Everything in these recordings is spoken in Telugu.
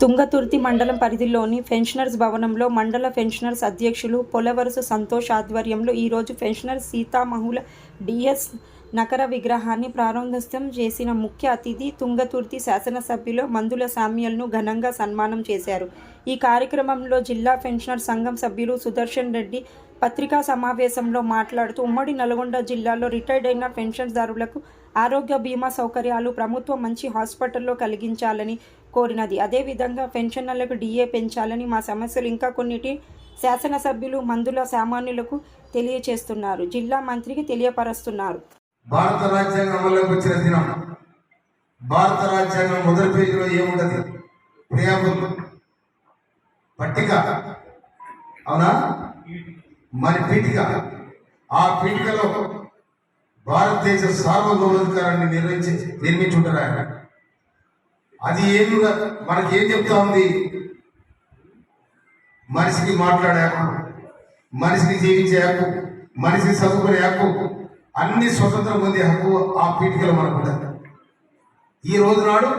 తుంగతుర్తి మండలం పరిధిలోని పెన్షనర్స్ భవనంలో మండల పెన్షనర్స్ అధ్యక్షులు పొలవరసు సంతోష్ ఆధ్వర్యంలో ఈరోజు పెన్షనర్ సీతామహుల డిఎస్ నకర విగ్రహాన్ని ప్రారంభోత్సవం చేసిన ముఖ్య అతిథి తుంగతుర్తి శాసనసభ్యులు మందుల సామ్యల్ను ఘనంగా సన్మానం చేశారు. ఈ కార్యక్రమంలో జిల్లా పెన్షనర్ సంఘం సభ్యులు సుదర్శన్ రెడ్డి పత్రికా సమావేశంలో మాట్లాడుతూ ఉమ్మడి నల్గొండ జిల్లాలో రిటైర్డ్ అయిన పెన్షన్దారులకు ఆరోగ్య బీమా సౌకర్యాలు ప్రభుత్వం మంచి హాస్పిటల్లో కలిగించాలని కోరినది. అదేవిధంగా పెన్షనర్లకు డిఏ పెంచాలని మా సమస్యలు ఇంకా కొన్నిటి శాసనసభ్యులు మందుల సామాన్యులకు తెలియచేస్తున్నారు. జిల్లా మంత్రికి తెలియపరుస్తున్నారు. భారత రాజ్యాంగం అమల్లోకి వచ్చిన దినం. భారత రాజ్యాంగం మొదటి పేజీలో ఏముండదు? ప్రియాబుల్ పట్టిక. అవునా? మరి పీఠిక. ఆ పీఠికలో భారతదేశ సార్వభౌమాధికారాన్ని నిర్వహించి నిర్మించుంటారు ఆయన? అది ఏమి మనకి ఏం చెప్తా ఉంది? మనిషికి మాట్లాడే హక్కు మనిషికి జీవించే హక్కు మనిషికి చదువుకునే హక్కు అన్ని స్వతంత్రం పొందే హక్కు ఆ పీఠికలో మనకు ఉండదు ఈ రోజు నాడు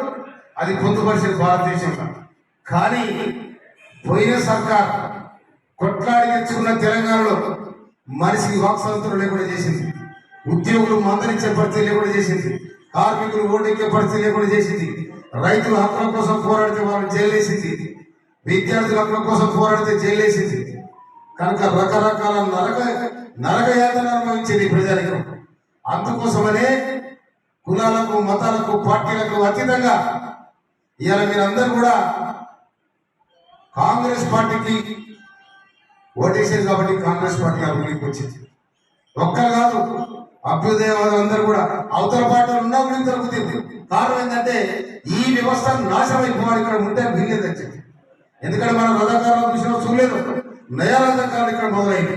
అది పొందుపరిచిన భారతదేశంలో కానీ పోయిన సర్కార్ కొట్లాడి తెచ్చుకున్న తెలంగాణలో మనిషికి వాక్ స్వాతంత్రం లేకుండా చేసింది. ఉద్యోగులు మందరించే పరిస్థితి లేకుండా చేసింది. కార్మికులు ఓటెక్కే పరిస్థితి లేకుండా చేసింది. రైతుల హక్కుల కోసం పోరాడితే వాళ్ళని జైలేసింది. విద్యార్థుల హక్కుల కోసం పోరాడితే జైలేసింది. కనుక రకరకాల నరక నరక యాతన అనుభవించింది ప్రజానికం. అందుకోసమనే కులాలకు మతాలకు పార్టీలకు అతీతంగా ఇవాళ మీరందరూ కూడా కాంగ్రెస్ పార్టీకి ఓటేసేది కాబట్టి కాంగ్రెస్ పార్టీ అభివృద్ధికి వచ్చింది. ఒక్కరు కాదు అభ్యుదయవాదం అందరూ కూడా అవతల పాటలు ఉన్నా కూడా దొరుకుతుంది కారణం ఏంటంటే ఈ వ్యవస్థ నాశనం అయిపోవాలి ఇక్కడ ఉంటే వీల్లేదని చెప్పి. ఎందుకంటే మనం రథకారుల విషయంలో చూడలేదు. నయా రథకారులు ఇక్కడ మొదలైంది.